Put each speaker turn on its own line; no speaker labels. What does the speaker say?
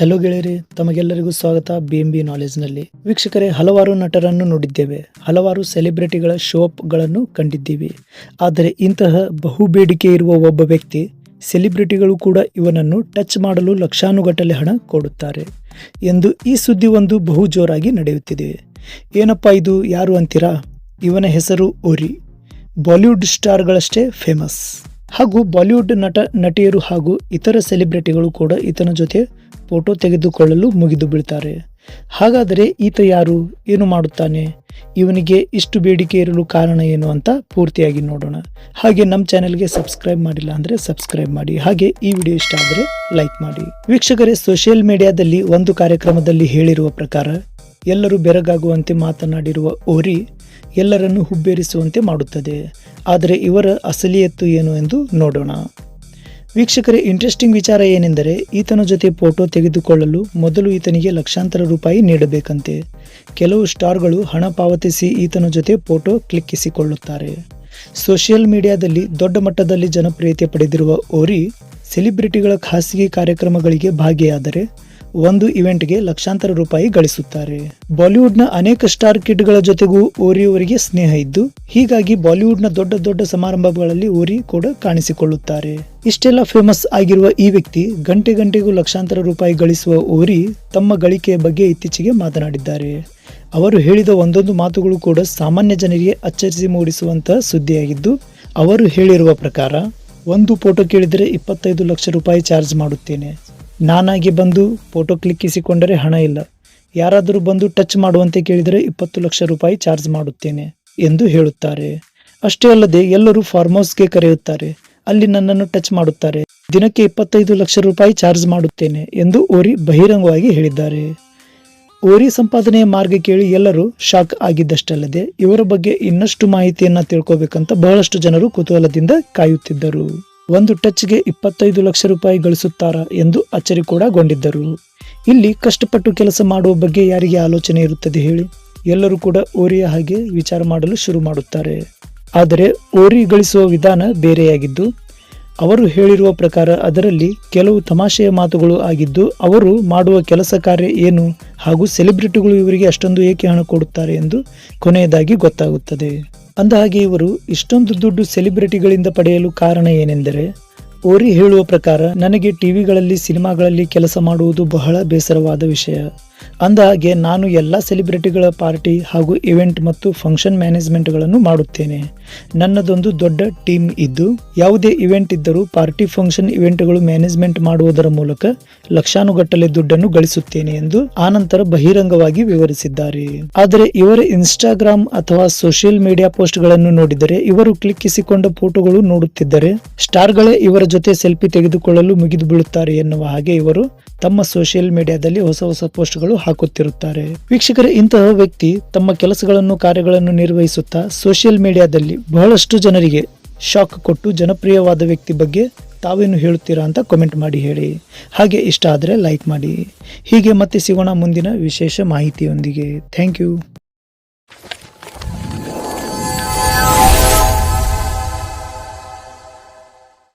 Hello ಗೆಳೆಯರಿ, ತಮಗೆಲ್ಲರಿಗೂ ಸ್ವಾಗತ B M B ನಾಲೆಜ್ನಲ್ಲಿ ವೀಕ್ಷಕರೇ, ಹಲವಾರು ನಟರನ್ನು ನೋಡಿದ್ದೇವೆ. ಹಲವಾರು ಸೆಲೆಬ್ರಿಟಿಗಳ ಶೋಪ್ಗಳನ್ನು ಕಂಡಿದ್ದೀವಿ. ಆದರೆ ಇಂತಹ ಬಹು ಬೇಡಿಕೆ ಇರುವ ಒಬ್ಬ ವ್ಯಕ್ತಿ ಸೆಲೆಬ್ರಿಟಿಗಳು ಕೂಡ ಇವನನ್ನು ಟಚ್ ಮಾಡಲು ಲಕ್ಷಾನುಗಟ್ಟಲೆ ಹಣ ಕೊಡುತ್ತಾರೆ ಎಂದು ಈ ಸುದ್ದಿ ಒಂದು ಬಹು ಜೋರಾಗಿ ನಡೆಯುತ್ತಿದೆ. ಏನಪ್ಪ ಇದು, ಯಾರು ಅಂತೀರಾ? ಇವನ ಹೆಸರು ಓರಿ ಬಾಲಿವುಡ್ ಸ್ಟಾರ್ಗಳಷ್ಟೇ ಫೇಮಸ್ ಹಾಗೂ ಬಾಲಿವುಡ್ ನಟ, ನಟಿಯರು ಹಾಗೂ ಇತರ ಸೆಲೆಬ್ರಿಟಿಗಳು ಕೂಡ ಈತನ ಜೊತೆ ಫೋಟೋ ತೆಗೆದುಕೊಳ್ಳಲು ಮುಗಿದು ಬೀಳ್ತಾರೆ. ಹಾಗಾದರೆ ಈತ ಯಾರು? ಏನು ಮಾಡುತ್ತಾನೆ? ಇವನಿಗೆ ಇಷ್ಟು ಬೇಡಿಕೆ ಇರಲು ಕಾರಣ ಏನು ಅಂತ ಪೂರ್ತಿಯಾಗಿ ನೋಡೋಣ. ಹಾಗೆ ನಮ್ಮ ಚಾನೆಲ್ಗೆ ಸಬ್ಸ್ಕ್ರೈಬ್ ಮಾಡಿಲ್ಲ ಅಂದರೆ ಸಬ್ಸ್ಕ್ರೈಬ್ ಮಾಡಿ. ಹಾಗೆ ಈ ವಿಡಿಯೋ ಇಷ್ಟ ಆದರೆ ಲೈಕ್ ಮಾಡಿ. ವೀಕ್ಷಕರೇ, ಸೋಷಿಯಲ್ ಮೀಡಿಯಾದಲ್ಲಿ ಒಂದು ಕಾರ್ಯಕ್ರಮದಲ್ಲಿ ಹೇಳಿರುವ ಪ್ರಕಾರ, ಎಲ್ಲರೂ ಬೆರಗಾಗುವಂತೆ ಮಾತನಾಡಿರುವ ಓರಿ ಎಲ್ಲರನ್ನು ಹುಬ್ಬೇರಿಸುವಂತೆ ಮಾಡುತ್ತದೆ. ಆದರೆ ಇವರ ಅಸಲಿಯತ್ತು ಏನು ಎಂದು ನೋಡೋಣ. ವೀಕ್ಷಕರೇ ಇಂಟ್ರೆಸ್ಟಿಂಗ್ ವಿಚಾರ ಏನೆಂದರೆ, ಈತನ ಜೊತೆ ಫೋಟೋ ತೆಗೆದುಕೊಳ್ಳಲು ಮೊದಲು ಈತನಿಗೆ ಲಕ್ಷಾಂತರ ರೂಪಾಯಿ ನೀಡಬೇಕಂತೆ. ಕೆಲವು ಸ್ಟಾರ್ಗಳು ಹಣ ಪಾವತಿಸಿ ಈತನ ಜೊತೆ ಫೋಟೋ ಕ್ಲಿಕ್ಕಿಸಿಕೊಳ್ಳುತ್ತಾರೆ. ಸೋಷಿಯಲ್ ಮೀಡಿಯಾದಲ್ಲಿ ದೊಡ್ಡ ಮಟ್ಟದಲ್ಲಿ ಜನಪ್ರಿಯತೆ ಪಡೆದಿರುವ ಓರಿ ಸೆಲೆಬ್ರಿಟಿಗಳ ಖಾಸಗಿ ಕಾರ್ಯಕ್ರಮಗಳಿಗೆ ಭಾಗಿಯಾದರೆ ಒಂದು ಇವೆಂಟ್ಗೆ ಲಕ್ಷಾಂತರ ರೂಪಾಯಿ ಗಳಿಸುತ್ತಾರೆ. ಬಾಲಿವುಡ್ನ ಅನೇಕ ಸ್ಟಾರ್ ಕಿಡ್ಗಳ ಜೊತೆಗೂ ಓರಿಯವರಿಗೆ ಸ್ನೇಹ ಇದ್ದು, ಹೀಗಾಗಿ ಬಾಲಿವುಡ್ನ ದೊಡ್ಡ ದೊಡ್ಡ ಸಮಾರಂಭಗಳಲ್ಲಿ ಓರಿ ಕೂಡ ಕಾಣಿಸಿಕೊಳ್ಳುತ್ತಾರೆ. ಇಷ್ಟೆಲ್ಲ ಫೇಮಸ್ ಆಗಿರುವ ಈ ವ್ಯಕ್ತಿ ಗಂಟೆ ಗಂಟೆಗೂ ಲಕ್ಷಾಂತರ ರೂಪಾಯಿ ಗಳಿಸುವ ಓರಿ ತಮ್ಮ ಗಳಿಕೆಯ ಬಗ್ಗೆ ಇತ್ತೀಚೆಗೆ ಮಾತನಾಡಿದ್ದಾರೆ. ಅವರು ಹೇಳಿದ ಒಂದೊಂದು ಮಾತುಗಳು ಕೂಡ ಸಾಮಾನ್ಯ ಜನರಿಗೆ ಅಚ್ಚರಿಸಿ ಮೂಡಿಸುವಂತ ಸುದ್ದಿಯಾಗಿದ್ದು, ಅವರು ಹೇಳಿರುವ ಪ್ರಕಾರ, ಒಂದು ಫೋಟೋ ಕೇಳಿದರೆ ಇಪ್ಪತ್ತೈದು ಲಕ್ಷ ರೂಪಾಯಿ ಚಾರ್ಜ್ ಮಾಡುತ್ತೇನೆ. ನಾನಾಗಿ ಬಂದು ಫೋಟೋ ಕ್ಲಿಕ್ಕಿಸಿಕೊಂಡರೆ ಹಣ ಇಲ್ಲ. ಯಾರಾದರೂ ಬಂದು ಟಚ್ ಮಾಡುವಂತೆ ಕೇಳಿದರೆ ಇಪ್ಪತ್ತು ಲಕ್ಷ ರೂಪಾಯಿ ಚಾರ್ಜ್ ಮಾಡುತ್ತೇನೆ ಎಂದು ಹೇಳುತ್ತಾರೆ. ಅಷ್ಟೇ ಅಲ್ಲದೆ ಎಲ್ಲರೂ ಫಾರ್ಮ್ ಹೌಸ್ಗೆ ಕರೆಯುತ್ತಾರೆ. ಅಲ್ಲಿ ನನ್ನನ್ನು ಟಚ್ ಮಾಡುತ್ತಾರೆ. ದಿನಕ್ಕೆ ಇಪ್ಪತ್ತೈದು ಲಕ್ಷ ರೂಪಾಯಿ ಚಾರ್ಜ್ ಮಾಡುತ್ತೇನೆ ಎಂದು ಓರಿ ಬಹಿರಂಗವಾಗಿ ಹೇಳಿದ್ದಾರೆ. ಓರಿ ಸಂಪಾದನೆಯ ಮಾರ್ಗ ಕೇಳಿ ಎಲ್ಲರೂ ಶಾಕ್ ಆಗಿದ್ದಷ್ಟಲ್ಲದೆ ಇವರ ಬಗ್ಗೆ ಇನ್ನಷ್ಟು ಮಾಹಿತಿಯನ್ನು ತಿಳ್ಕೋಬೇಕಂತ ಬಹಳಷ್ಟು ಜನರು ಕುತೂಹಲದಿಂದ ಕಾಯುತ್ತಿದ್ದರು. ಒಂದು ಟಚ್ಗೆ ಇಪ್ಪತ್ತೈದು ಲಕ್ಷ ರೂಪಾಯಿ ಗಳಿಸುತ್ತಾರಾ ಎಂದು ಅಚ್ಚರಿ ಕೂಡ ಗೊಂಡಿದ್ದರು ಇಲ್ಲಿ ಕಷ್ಟಪಟ್ಟು ಕೆಲಸ ಮಾಡುವ ಬಗ್ಗೆ ಯಾರಿಗೆ ಆಲೋಚನೆ ಇರುತ್ತದೆ ಹೇಳಿ? ಎಲ್ಲರೂ ಕೂಡ ಓರಿಯ ಹಾಗೆ ವಿಚಾರ ಮಾಡಲು ಶುರು ಮಾಡುತ್ತಾರೆ. ಆದರೆ ಓರಿ ಗಳಿಸುವ ವಿಧಾನ ಬೇರೆಯಾಗಿದ್ದು, ಅವರು ಹೇಳಿರುವ ಪ್ರಕಾರ ಅದರಲ್ಲಿ ಕೆಲವು ತಮಾಷೆಯ ಮಾತುಗಳು ಆಗಿದ್ದು, ಅವರು ಮಾಡುವ ಕೆಲಸ ಕಾರ್ಯ ಏನು ಹಾಗೂ ಸೆಲೆಬ್ರಿಟಿಗಳು ಇವರಿಗೆ ಅಷ್ಟೊಂದು ಏಕೆ ಹಣ ಕೊಡುತ್ತಾರೆ ಎಂದು ಕೊನೆಯದಾಗಿ ಗೊತ್ತಾಗುತ್ತದೆ. ಅಂದಹಾಗೆ ಇವರು ಇಷ್ಟೊಂದು ದುಡ್ಡು ಸೆಲೆಬ್ರಿಟಿಗಳಿಂದ ಪಡೆಯಲು ಕಾರಣ ಏನೆಂದರೆ, ಓರಿ ಹೇಳುವ ಪ್ರಕಾರ ನನಗೆ ಟಿವಿಗಳಲ್ಲಿ, ಸಿನಿಮಾಗಳಲ್ಲಿ ಕೆಲಸ ಮಾಡುವುದು ಬಹಳ ಬೇಸರವಾದ ವಿಷಯ. ಅಂದಹಾಗೆ ನಾನು ಎಲ್ಲ ಸೆಲೆಬ್ರಿಟಿಗಳ ಪಾರ್ಟಿ ಹಾಗೂ ಇವೆಂಟ್ ಮತ್ತು ಫಂಕ್ಷನ್ ಮ್ಯಾನೇಜ್ಮೆಂಟ್ಗಳನ್ನು ಮಾಡುತ್ತೇನೆ. ನನ್ನದೊಂದು ದೊಡ್ಡ ಟೀಮ್ ಇದ್ದು, ಯಾವುದೇ ಇವೆಂಟ್ ಇದ್ದರೂ ಪಾರ್ಟಿ ಫಂಕ್ಷನ್ ಇವೆಂಟ್ಗಳು ಮ್ಯಾನೇಜ್ಮೆಂಟ್ ಮಾಡುವುದರ ಮೂಲಕ ಲಕ್ಷಾನುಗಟ್ಟಲೆ ದುಡ್ಡನ್ನು ಗಳಿಸುತ್ತೇನೆ ಎಂದು ಆನಂತರ ಬಹಿರಂಗವಾಗಿ ವಿವರಿಸಿದ್ದಾರೆ. ಆದರೆ ಇವರ ಇನ್ಸ್ಟಾಗ್ರಾಮ್ ಅಥವಾ ಸೋಷಿಯಲ್ ಮೀಡಿಯಾ ಪೋಸ್ಟ್ಗಳನ್ನು ನೋಡಿದರೆ ಇವರು ಕ್ಲಿಕ್ಕಿಸಿಕೊಂಡ ಫೋಟೋಗಳು ನೋಡುತ್ತಿದ್ದರೆ ಸ್ಟಾರ್ಗಳೇ ಇವರ ಜೊತೆ ಸೆಲ್ಫಿ ತೆಗೆದುಕೊಳ್ಳಲು ಮುಗಿದು ಬೀಳುತ್ತಾರೆ ಎನ್ನುವ ಹಾಗೆ ಇವರು ತಮ್ಮ ಸೋಷಿಯಲ್ ಮೀಡಿಯಾದಲ್ಲಿ ಹೊಸ ಹೊಸ ಪೋಸ್ಟ್ಗಳು ಹಾಕುತ್ತಿರುತ್ತಾರೆ. ವೀಕ್ಷಕರ ಇಂತಹ ವ್ಯಕ್ತಿ ತಮ್ಮ ಕೆಲಸಗಳನ್ನು, ಕಾರ್ಯಗಳನ್ನು ನಿರ್ವಹಿಸುತ್ತಾ ಸೋಷಿಯಲ್ ಮೀಡಿಯಾದಲ್ಲಿ ಬಹಳಷ್ಟು ಜನರಿಗೆ ಶಾಕ್ ಕೊಟ್ಟು ಜನಪ್ರಿಯವಾದ ವ್ಯಕ್ತಿ ಬಗ್ಗೆ ತಾವೇನು ಹೇಳುತ್ತೀರಾ ಅಂತ ಕಮೆಂಟ್ ಮಾಡಿ ಹೇಳಿ. ಹಾಗೆ ಇಷ್ಟ ಆದರೆ ಲೈಕ್ ಮಾಡಿ. ಹೀಗೆ ಮತ್ತೆ ಸಿಗೋಣ ಮುಂದಿನ ವಿಶೇಷ ಮಾಹಿತಿಯೊಂದಿಗೆ. Thank you